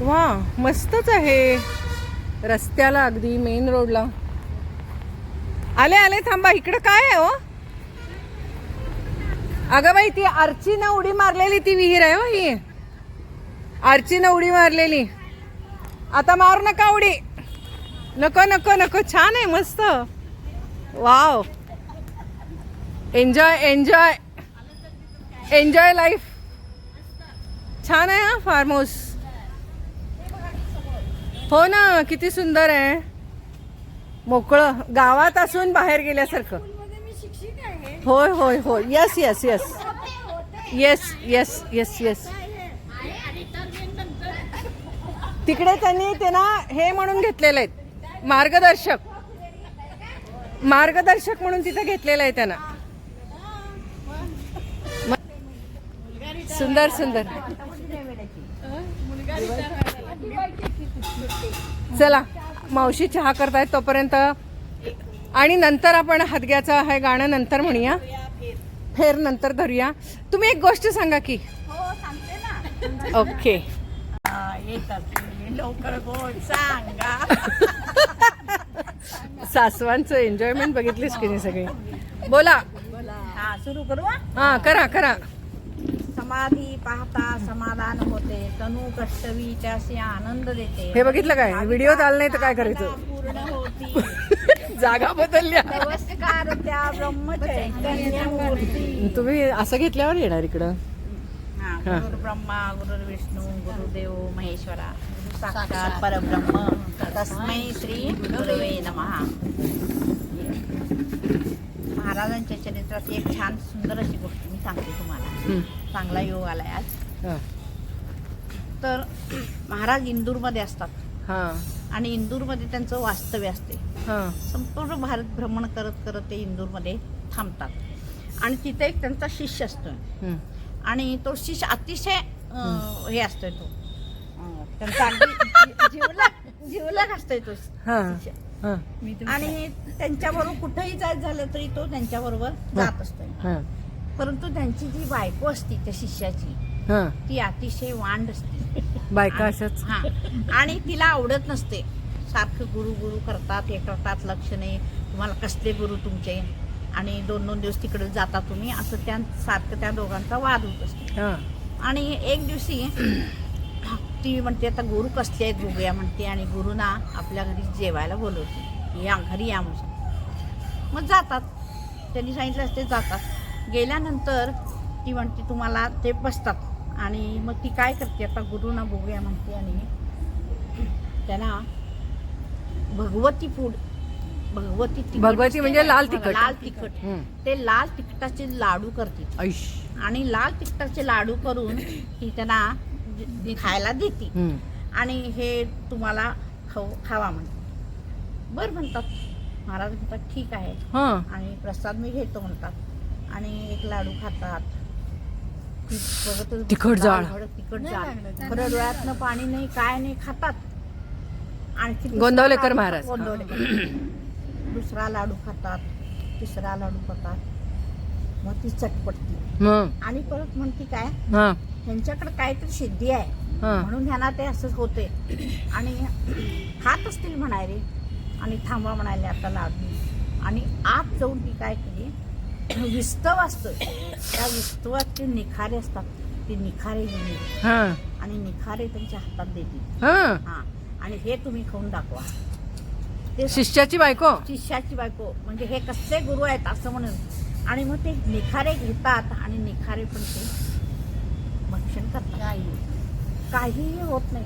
वा मस्तच आहे. रस्त्याला अगदी मेन रोडला आले आले थांबा इकडं काय आहे हो? अगं बाई ती आर्चीनं उडी मारलेली ती विहीर आहे हो ही. आर्चीनं उडी मारलेली. आता मारू नका उडी. नको नको नको. छान आहे मस्त. Wow. Enjoy enjoy enjoy life छान आहे हा फार्म हाऊस हो ना किती सुंदर आहे. मोकळं. गावात असून बाहेर गेल्यासारखं. होय होय होय. Yes yes yes yes yes yes yes तिकडे त्यांनी ते ना हे म्हणून घेतलेले आहेत. मार्गदर्शक. मार्गदर्शक म्हणून तिथे घेतलेलं आहे त्यांना. सुंदर सुंदर. चला मावशी चहा करतायत तोपर्यंत. आणि नंतर आपण हादग्याचं हे गाणं नंतर म्हणूया. फेर नंतर धरूया. तुम्ही एक गोष्ट सांगा की. हो ओके. सासवांचं एन्जॉयमेंट बघितलीस की नाही सगळी? बोला. हा सुरू करू? हा करा करा. समाधी पाहता समाधान होते. तनु कष्टवी त्याशी आनंद देते. हे बघितलं काय? व्हिडिओ आला नाही तर काय करायचं? पूर्ण होती. जागा बदलल्या. नमस्कार त्या ब्रह्मचैतन्य तुम्ही असं घेतल्यावर येणार इकडं. गुरुर् ब्रह्मा गुरुर्विष्णू गुरुदेव महेश्वरा. साक्षात परब्रह्म. तस्मै श्री गुरुवे नमः. महाराजांच्या चरित्रात एक छान सुंदर अशी गोष्ट मी सांगते तुम्हाला. चांगला योग आलाय आज. तर महाराज इंदूरमध्ये असतात. हा. आणि इंदूरमध्ये त्यांचं वास्तव्य असते. हा. संपूर्ण भारत भ्रमण करत करत ते इंदूरमध्ये थांबतात. आणि तिथे एक त्यांचा शिष्य असतो. आणि तो शिष्य अतिशय हे. असतोय तो. त्यांचा जीवलग जीवलग असतोय तो शिष्य. आणि त्यांच्याबरोबर कुठेही जायचं झालं तरी तो त्यांच्याबरोबर जात असतोय हा. परंतु त्यांची जी बायको असती त्या शिष्याची हा. ती अतिशय वांड असते. बायका हा. आणि तिला आवडत नसते. सारखं गुरु गुरु करतात हे करतात लक्ष नाही. तुम्हाला कसले गुरु तुमचे? आणि दोन दोन दिवस तिकडे जाता तुम्ही? असं त्या सारखं त्या दोघांचा वाद होत असतो. आणि एक दिवशी ती म्हणते आता गुरु कसले आहेत? बघूया म्हणते. आणि गुरुना आपल्या घरी जेवायला बोलवते. या घरी या म्हणून. मग जातात. त्यांनी सांगितलं असते जातात. गेल्यानंतर ती म्हणते तुम्हाला ते बसतात. आणि मग ती काय करते आता गुरुना बघूया म्हणते. आणि त्यांना भगवती फूड भगवती तिखट भगवती म्हणजे लाल तिखट. लाल तिखट. ते लाल तिखटाचे लाडू करते आणि लाल तिखटाचे लाडू करून ती त्यांना खायला देते. आणि हे तुम्हाला खाऊ खावा म्हणते बरं म्हणतात. महाराज म्हणतात ठीक आहे. हा. आणि प्रसाद मी घेतो म्हणतात. आणि एक लाडू खातात. तिखट जाळ. तिखट जाळ. खरं डोळ्यातनं पाणी नाही काय नाही खातात. आणखी गोंदवलेकर लाडू- महाराज. गोंदवलेकर दुसरा लाडू खातात. तिसरा लाडू खातात. मग ती चटपटती. आणि परत म्हणते काय? हा. त्यांच्याकडे काहीतरी सिद्धी आहे. हा. म्हणून ह्यांना ते असंच होते. आणि खात असतील म्हणाले आणि थांबा म्हणाले आता लाडू आणि आत जाऊन ती काय केली? विस्तव असतं. त्या विस्तवात ते निखारे असतात ते निखारे घेऊन येते. हा. आणि निखारे त्यांच्या हातात देते हा. हा. आणि हे तुम्ही खाऊन दाखवा. ते शिष्याची बायको? शिष्याची बायको. म्हणजे हे कसले गुरु आहेत असं म्हणून. आणि मग ते निखारे घेतात आणि निखारे पण ते भक्षण करतात. काहीही होत नाही.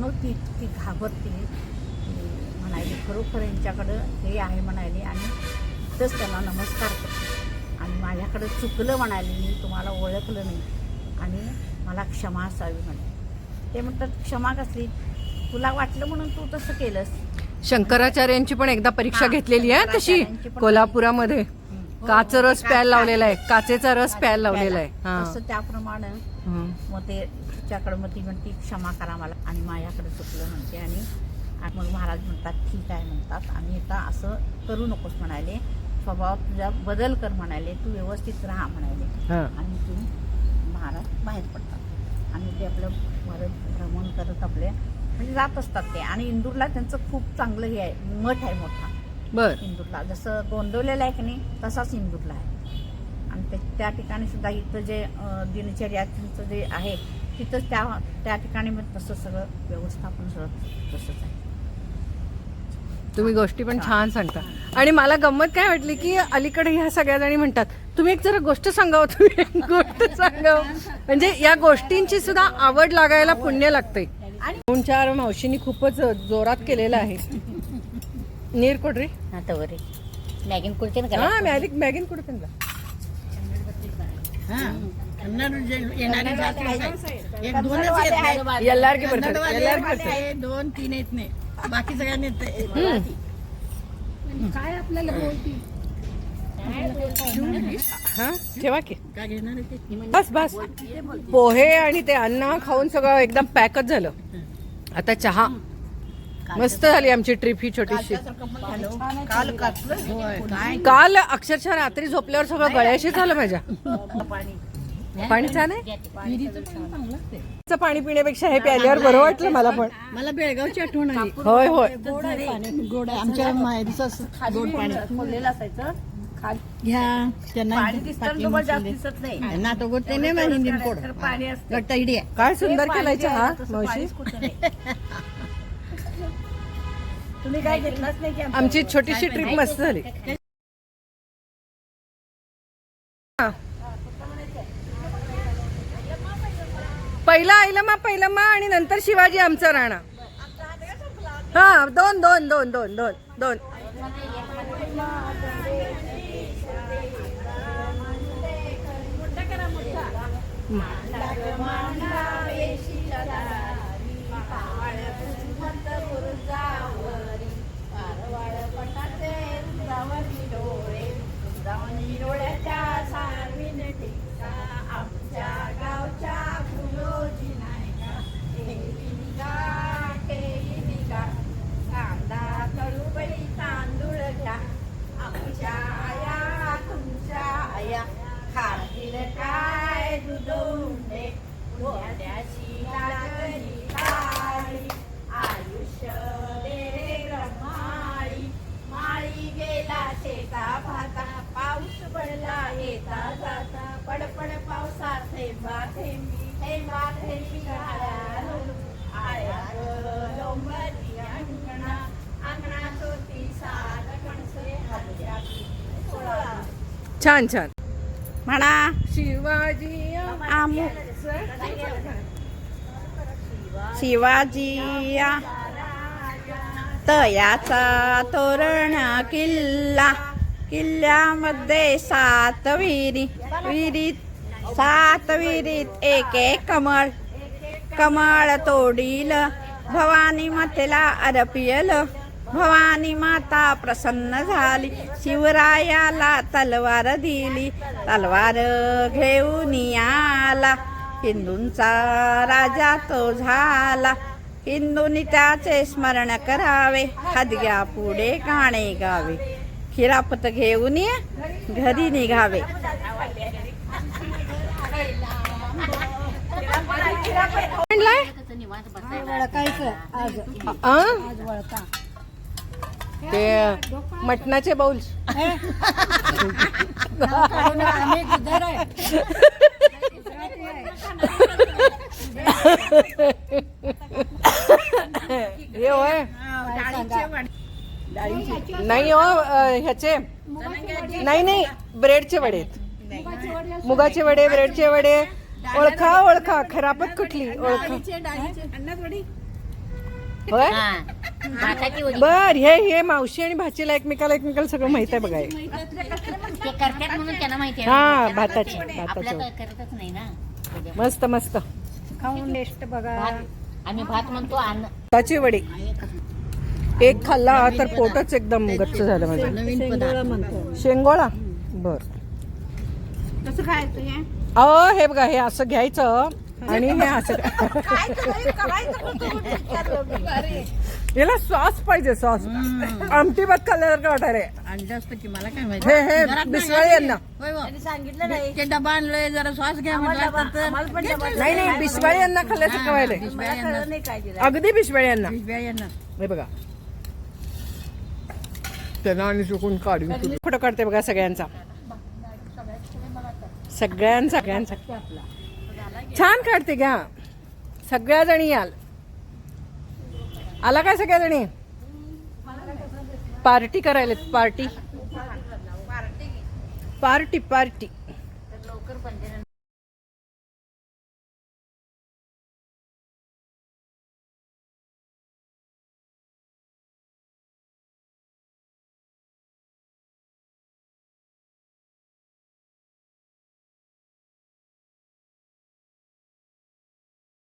मग ती ती घाबरते. ती म्हणाली खरोखर यांच्याकडं हे आहे म्हणाली आणि तिथंच त्यांना नमस्कार करते. आणि माझ्याकडं चुकलं म्हणाली मी तुम्हाला ओळखलं नाही. आणि मला क्षमा असावी म्हणे ते म्हणतात क्षमा कसली? तुला वाटलं म्हणून तू तसं केलंस. शंकराचार्यांची पण एकदा परीक्षा घेतलेली आहे तशी कोल्हापुरामध्ये. काच हो, रस ते प्यायला काच- लावलेला आहे. काचेचा रस प्यायला लावलेला आहे. हा. तसं त्याप्रमाणे हं. मग ते तिच्याकडे मग ती म्हणते क्षमा करा मला. आणि माझ्याकडे चुकलं म्हणते. आणि आणि मग महाराज म्हणतात ठीक आहे म्हणतात. आणि आता असं करू नकोस म्हणाले. स्वभावात तुझा बदल कर म्हणाले. तू व्यवस्थित राहा म्हणाले. हा. आणि तू महाराज बाहेर पडतात. आणि ते आपलं करत भ्रमण करत आपले म्हणजे जात असतात ते. आणि इंदूरला त्यांचं खूप चांगलं हे आहे मठ आहे मोठा. बर. इंदूरला जसं गोंदवलेला आहे की नाही तसाच इंदूरला आहे. आणि ते त्या ठिकाणी सुद्धा इथं जे दिनचर्याचं जे आहे तिथंच त्या त्या ठिकाणी मग तसं सगळं व्यवस्थापन सगळं तसंच आहे. तुम्ही गोष्टी पण छान सांगता. आणि मला गंमत काय वाटली की अलीकडे ह्या सगळ्या जणी म्हणतात तुम्ही एक जरा गोष्ट सांगावं तुम्ही एक गोष्ट सांगावं. म्हणजे या गोष्टींची सुद्धा आवड लागायला पुण्य लागते दोन चार मावशींनी खूपच जोरात केलेलं आहे. नीर कोडरे आता बरे मॅगीन कुडते हा मॅलिक मॅगिन कुठे त्यांना एक दोनच येत नाही. ಎಲ್ಲಾರ್ಗೆ ಬರ್ತದೆ ಕನ್ನಡವಾದಿ ಎಲ್ಲಾರ್ಗೆ वाले ಬರ್ತದೆ आहे, दोन तीन येत नाही बाकी सगळ्यांना येत काय आपल्याला बोलती हा ठेवा की काय घेणार आहे ते? बस बस पोहे आणि ते अन्न खाऊन सगळं एकदम पॅकच झालं आता चहा मस्त झाली आमची ट्रिप ही छोटीशी. काल अक्षरशः रात्री झोपल्यावर सगळं गळ्याशी झालं माझ्या. पाणी छान आहे? पाणी पिण्यापेक्षा हे प्यायल्यावर बरं वाटलं मला पण. मला बेळगावची आठवण आली. होय होय. गोड आहे पाणी गोड आहे. आमच्या माहेरीचं गोड पाणी. असायचं. घ्या त्यांना तो गोड ते नाही माहिती काय सुंदर केलाय चहा तसं मावशी. तुम्ही काय घेतलंच नाही की आमची छोटीशी ट्रिप मस्त झाली. हा. पहिला आईलमा पहिलमा आणि नंतर शिवाजी आमचा राणा. हा दोन दोन दोन दोन दोन दोन. छान छान. म्हणा. शिवाजी आमु शिवाजी तयाचा तोरण किल्ला. किल्ल्यामध्ये सात विहिरी. विहिरीत सात विहिरीत एक एक कमळ. कमळ तोडील. भवानी मातेला अरपियल भवानी माता प्रसन्न झाली. शिवरायाला तलवार दिली. तलवार घेऊन आला हिंदूंचा राजा तो झाला. हिंदूंनी त्याचे स्मरण करावे. हदग्या पुढे गाणे गावे. खिरापत घेऊन ये, घरी निघावे. म्हणलाय आ? ते मटणाचे बाउल हे होय. नाही हो अ, ह्याचे. नाही नाही ब्रेडचे वडे आहेत. मुगाचे वडे ब्रेडचे वडे. ओळखा ओळखा. खराबत कुठली? ओळखा. होय? बर हे हे मावशी आणि भाचीला एकमेकाला एकमेकाला सगळं माहीत आहे बघा हे. ते करतात म्हणून त्यांना माहिती आहे. हा भाताची भाताची. करतच नाही ना. मस्त मस्त. खाऊन टेस्ट बघा. भात आम्ही भात म्हणतो अन्न. भाताची वडी. एक खाल्ला तर पोटच एकदम गच्च झालं माझं. नवीन पदार्थ शेंगोळा? बर. कसं खायचं हे? अहो हे बघा हे असं घ्यायचं आणि हे असं याला सॉस पाहिजे सॉस. आमटी भात खाल्ल्यासारखं वाटायला. आणि जास्त की मला काय हे हे बिस्वाळे यांना. होय हो. सांगितलं नाही. ते डबा आणलोय जरा श्वास घ्या म्हटलं डबा- आम्हाला पण डबा नाही नाही बिस्वाळे यांना खाल्ल्यासारखं व्हायलंय मला कळलं नाही काय दिलं अगदी बिस्वाळे यांना. यांना. हे बघा. त्यांना आणि चुकून काढून फोटो काढते बघा सगळ्यांचा. सगळ्यांचा सगळ्यांचा. छान काढते घ्या. सगळ्या जणी याल. आला काय सगळ्या जणी पार्टी करायला पार्टी. Party party.